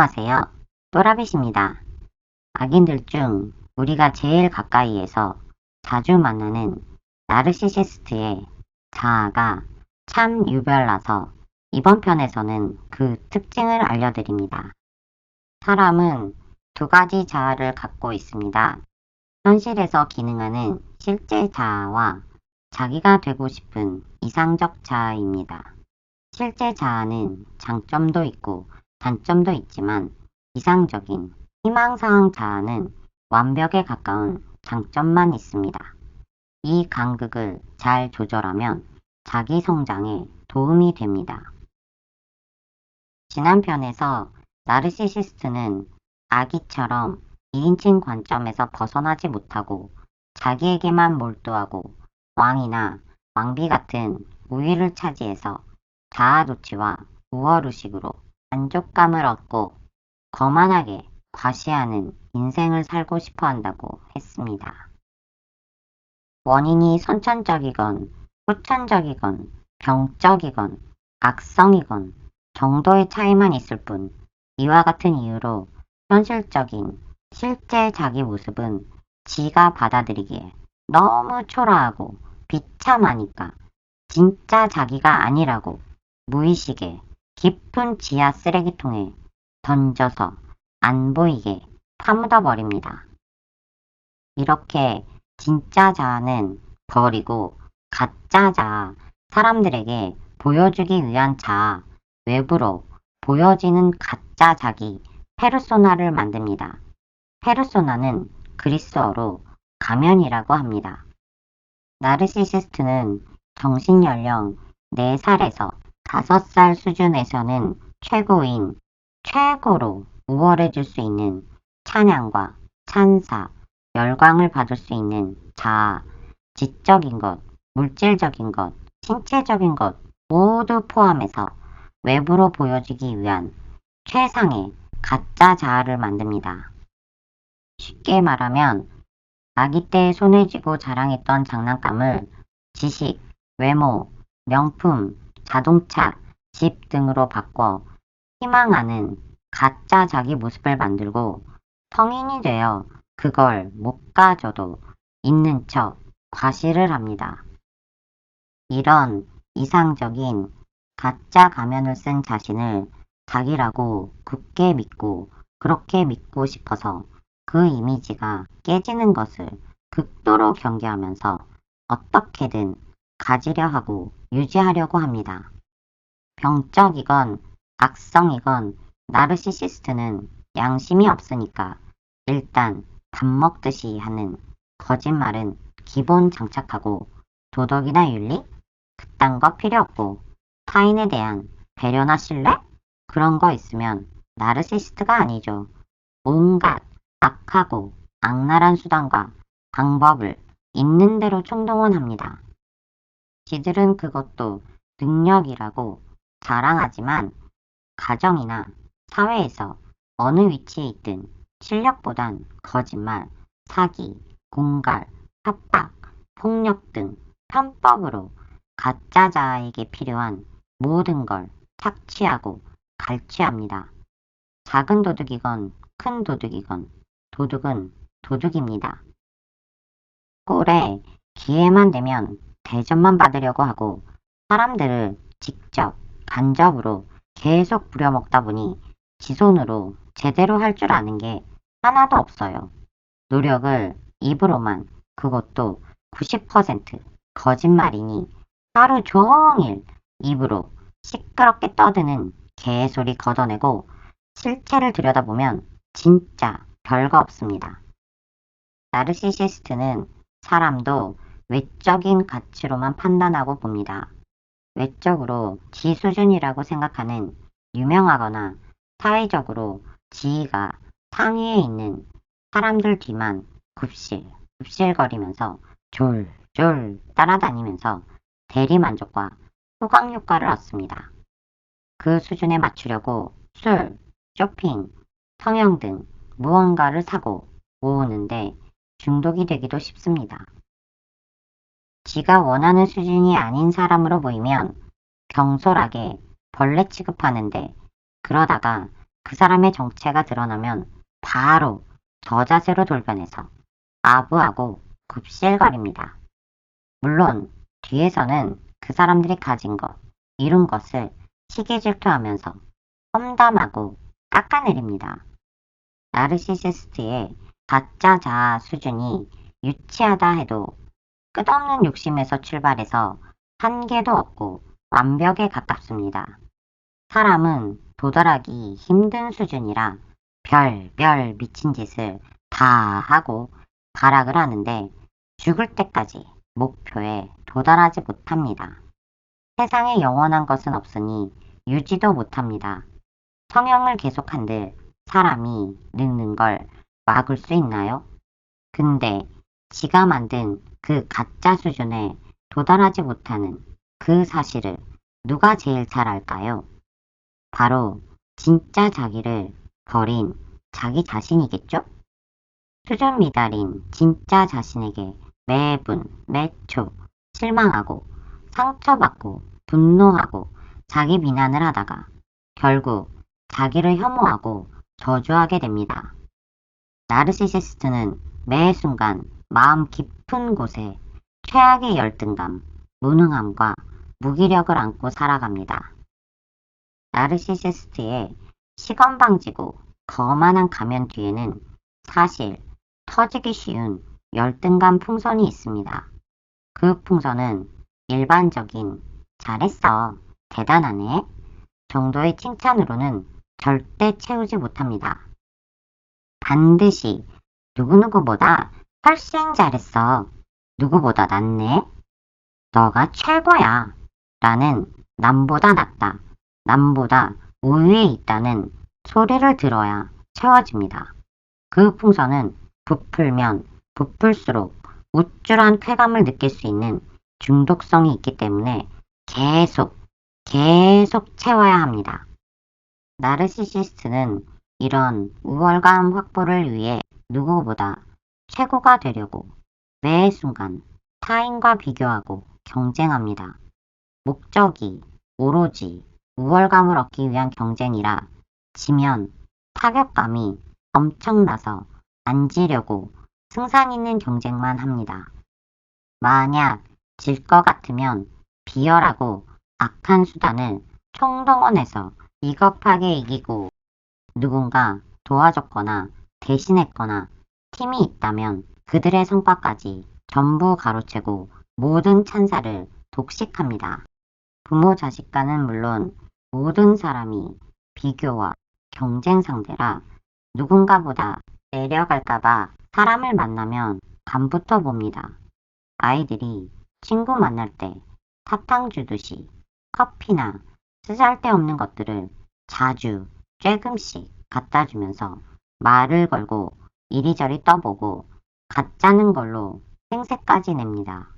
안녕하세요. 또라빗입니다. 악인들 중 우리가 제일 가까이에서 자주 만나는 나르시시스트의 자아가 참 유별나서 이번 편에서는 그 특징을 알려드립니다. 사람은 두 가지 자아를 갖고 있습니다. 현실에서 기능하는 실제 자아와 자기가 되고 싶은 이상적 자아입니다. 실제 자아는 장점도 있고 단점도 있지만 이상적인 희망사항 자아는 완벽에 가까운 장점만 있습니다. 이 간극을 잘 조절하면 자기 성장에 도움이 됩니다. 지난 편에서 나르시시스트는 아기처럼 2인칭 관점에서 벗어나지 못하고 자기에게만 몰두하고 왕이나 왕비 같은 우위를 차지해서 자아도취와 우월의식으로 만족감을 얻고 거만하게 과시하는 인생을 살고 싶어 한다고 했습니다. 원인이 선천적이건 후천적이건 병적이건 악성이건 정도의 차이만 있을 뿐 이와 같은 이유로 현실적인 실제 자기 모습은 지가 받아들이기에 너무 초라하고 비참하니까 진짜 자기가 아니라고 무의식에 깊은 지하 쓰레기통에 던져서 안 보이게 파묻어 버립니다. 이렇게 진짜 자아는 버리고 가짜 자아, 사람들에게 보여주기 위한 자아, 외부로 보여지는 가짜 자기, 페르소나를 만듭니다. 페르소나는 그리스어로 가면이라고 합니다. 나르시시스트는 정신연령 4살에서 5살 수준에서는 최고인, 최고로 우월해질 수 있는 찬양과 찬사, 열광을 받을 수 있는 자아, 지적인 것, 물질적인 것, 신체적인 것 모두 포함해서 외부로 보여지기 위한 최상의 가짜 자아를 만듭니다. 쉽게 말하면 아기 때 손에 쥐고 자랑했던 장난감을 지식, 외모, 명품, 자동차, 집 등으로 바꿔 희망하는 가짜 자기 모습을 만들고 성인이 되어 그걸 못 가져도 있는 척 과시를 합니다. 이런 이상적인 가짜 가면을 쓴 자신을 자기라고 굳게 믿고 그렇게 믿고 싶어서 그 이미지가 깨지는 것을 극도로 경계하면서 어떻게든 가지려 하고 유지하려고 합니다. 병적이건 악성이건 나르시시스트는 양심이 없으니까 일단 밥 먹듯이 하는 거짓말은 기본 장착하고 도덕이나 윤리? 그딴 거 필요 없고 타인에 대한 배려나 신뢰? 그런 거 있으면 나르시스트가 아니죠. 온갖 악하고 악랄한 수단과 방법을 있는 대로 총동원합니다. 지들은 그것도 능력이라고 자랑하지만 가정이나 사회에서 어느 위치에 있든 실력보단 거짓말, 사기, 공갈, 협박, 폭력 등 편법으로 가짜 자아에게 필요한 모든 걸 착취하고 갈취합니다. 작은 도둑이건 큰 도둑이건 도둑은 도둑입니다. 꼴에 기회만 되면 대접만 받으려고 하고 사람들을 직접 간접으로 계속 부려먹다 보니 지 손으로 제대로 할 줄 아는 게 하나도 없어요. 노력을 입으로만 그것도 90% 거짓말이니 하루 종일 입으로 시끄럽게 떠드는 개소리 걷어내고 실체를 들여다보면 진짜 별거 없습니다. 나르시시스트는 사람도 외적인 가치로만 판단하고 봅니다. 외적으로 지 수준이라고 생각하는 유명하거나 사회적으로 지위가 상위에 있는 사람들 뒤만 굽실, 굽실거리면서 졸졸 따라다니면서 대리만족과 후광 효과를 얻습니다. 그 수준에 맞추려고 술, 쇼핑, 성형 등 무언가를 사고 모으는데 중독이 되기도 쉽습니다. 지가 원하는 수준이 아닌 사람으로 보이면 경솔하게 벌레 취급하는데 그러다가 그 사람의 정체가 드러나면 바로 저자세로 돌변해서 아부하고 굽실거립니다. 물론 뒤에서는 그 사람들이 가진 것, 이룬 것을 시기 질투하면서 험담하고 깎아내립니다. 나르시시스트의 가짜 자아 수준이 유치하다 해도 끝없는 욕심에서 출발해서 한계도 없고 완벽에 가깝습니다. 사람은 도달하기 힘든 수준이라 별별 미친 짓을 다 하고 발악을 하는데 죽을 때까지 목표에 도달하지 못합니다. 세상에 영원한 것은 없으니 유지도 못합니다. 성형을 계속한들 사람이 늙는 걸 막을 수 있나요? 근데 지가 만든 그 가짜 수준에 도달하지 못하는 그 사실을 누가 제일 잘 알까요? 바로 진짜 자기를 버린 자기 자신이겠죠? 수준 미달인 진짜 자신에게 매분, 매초 실망하고 상처받고 분노하고 자기 비난을 하다가 결국 자기를 혐오하고 저주하게 됩니다. 나르시시스트는 매 순간 마음 깊은 곳에 최악의 열등감, 무능함과 무기력을 안고 살아갑니다. 나르시시스트의 시건방지고 거만한 가면 뒤에는 사실 터지기 쉬운 열등감 풍선이 있습니다. 그 풍선은 일반적인 잘했어, 대단하네 정도의 칭찬으로는 절대 채우지 못합니다. 반드시 누구누구보다 훨씬 잘했어. 누구보다 낫네. 너가 최고야. 라는 남보다 낫다. 남보다 우위에 있다는 소리를 들어야 채워집니다. 그 풍선은 부풀면 부풀수록 우쭐한 쾌감을 느낄 수 있는 중독성이 있기 때문에 계속, 계속 채워야 합니다. 나르시시스트는 이런 우월감 확보를 위해 누구보다 최고가 되려고 매 순간 타인과 비교하고 경쟁합니다. 목적이 오로지 우월감을 얻기 위한 경쟁이라 지면 타격감이 엄청나서 안 지려고 승산 있는 경쟁만 합니다. 만약 질 것 같으면 비열하고 악한 수단을 총동원해서 비겁하게 이기고 누군가 도와줬거나 대신했거나 팀이 있다면 그들의 성과까지 전부 가로채고 모든 찬사를 독식합니다. 부모 자식 간은 물론 모든 사람이 비교와 경쟁 상대라 누군가보다 내려갈까봐 사람을 만나면 간부터 봅니다. 아이들이 친구 만날 때 사탕 주듯이 커피나 쓰잘데없는 것들을 자주 쬐금씩 갖다 주면서 말을 걸고 이리저리 떠보고 가짜는 걸로 생색까지 냅니다.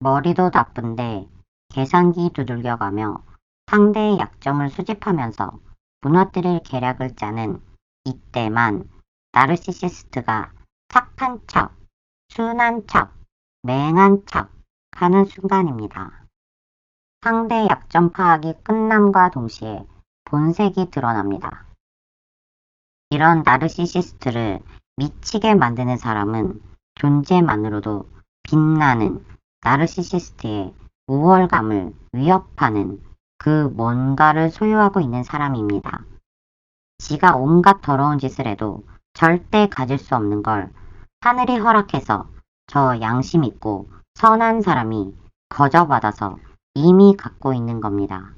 머리도 나쁜데 계산기 두들겨가며 상대의 약점을 수집하면서 무너뜨릴 계략을 짜는 이때만 나르시시스트가 착한 척, 순한 척, 맹한 척 하는 순간입니다. 상대 약점 파악이 끝남과 동시에 본색이 드러납니다. 이런 나르시시스트를 미치게 만드는 사람은 존재만으로도 빛나는 나르시시스트의 우월감을 위협하는 그 뭔가를 소유하고 있는 사람입니다. 지가 온갖 더러운 짓을 해도 절대 가질 수 없는 걸 하늘이 허락해서 저 양심 있고 선한 사람이 거저받아서 이미 갖고 있는 겁니다.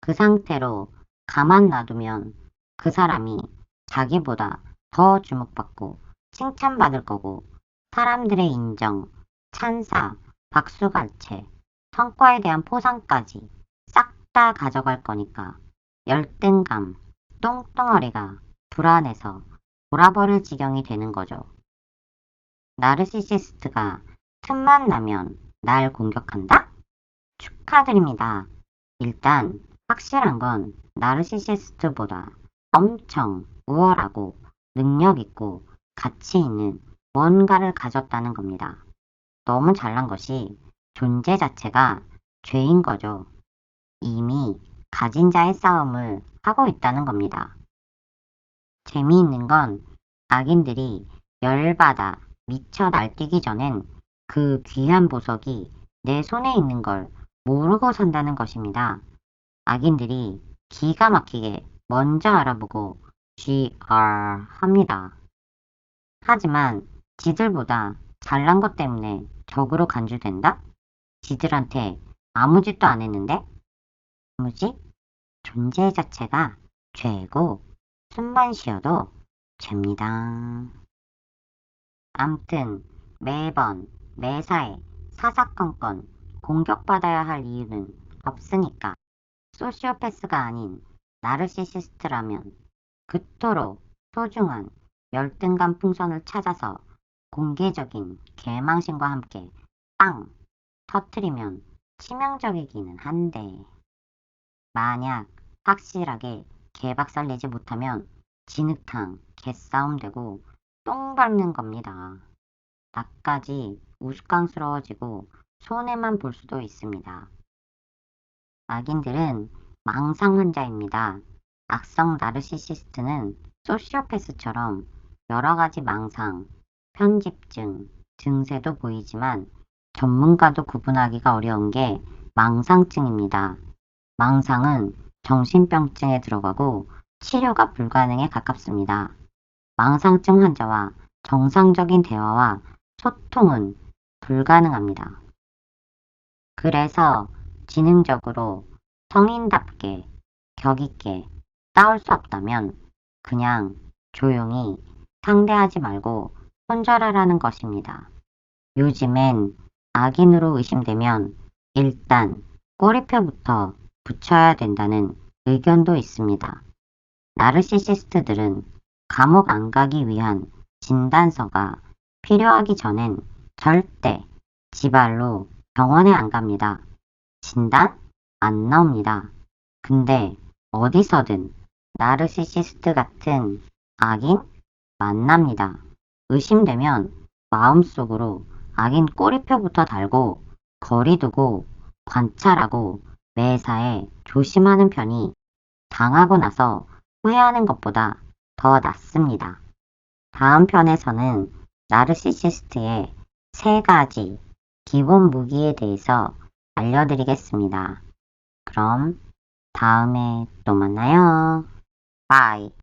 그 상태로 가만 놔두면 그 사람이 자기보다 더 주목받고 칭찬받을 거고 사람들의 인정, 찬사, 박수갈채, 성과에 대한 포상까지 싹 다 가져갈 거니까 열등감, 똥덩어리가 불안해서 돌아버릴 지경이 되는 거죠. 나르시시스트가 틈만 나면 날 공격한다? 축하드립니다. 일단 확실한 건 나르시시스트보다 엄청 우월하고 능력 있고 가치 있는 뭔가를 가졌다는 겁니다. 너무 잘난 것이 존재 자체가 죄인 거죠. 이미 가진 자의 싸움을 하고 있다는 겁니다. 재미있는 건 악인들이 열받아 미쳐 날뛰기 전엔 그 귀한 보석이 내 손에 있는 걸 모르고 산다는 것입니다. 악인들이 기가 막히게 먼저 알아보고 GR 합니다. 하지만 지들보다 잘난 것 때문에 적으로 간주된다? 지들한테 아무 짓도 안 했는데? 무지? 존재 자체가 죄고 숨만 쉬어도 죄입니다. 암튼 매번 매사에 사사건건 공격받아야 할 이유는 없으니까 소시오패스가 아닌 나르시시스트라면 그토록 소중한 열등감 풍선을 찾아서 공개적인 개망신과 함께 빵 터트리면 치명적이기는 한데 만약 확실하게 개박살 내지 못하면 진흙탕 개싸움 되고 똥 밟는 겁니다. 나까지 우스꽝스러워지고 손해만 볼 수도 있습니다. 악인들은 망상 환자입니다. 악성 나르시시스트는 소시오패스처럼 여러 가지 망상, 편집증, 증세도 보이지만 전문가도 구분하기가 어려운 게 망상증입니다. 망상은 정신병증에 들어가고 치료가 불가능에 가깝습니다. 망상증 환자와 정상적인 대화와 소통은 불가능합니다. 그래서 지능적으로 성인답게 격있게 싸울 수 없다면 그냥 조용히 상대하지 말고 손절하라는 것입니다. 요즘엔 악인으로 의심되면 일단 꼬리표부터 붙여야 된다는 의견도 있습니다. 나르시시스트들은 감옥 안 가기 위한 진단서가 필요하기 전엔 절대 지발로 병원에 안 갑니다. 진단? 안 나옵니다. 근데 어디서든 나르시시스트 같은 악인 만납니다. 의심되면 마음속으로 악인 꼬리표부터 달고 거리두고 관찰하고 매사에 조심하는 편이 당하고 나서 후회하는 것보다 더 낫습니다. 다음 편에서는 나르시시스트의 세 가지 기본 무기에 대해서 알려드리겠습니다. 그럼 다음에 또 만나요. 바이.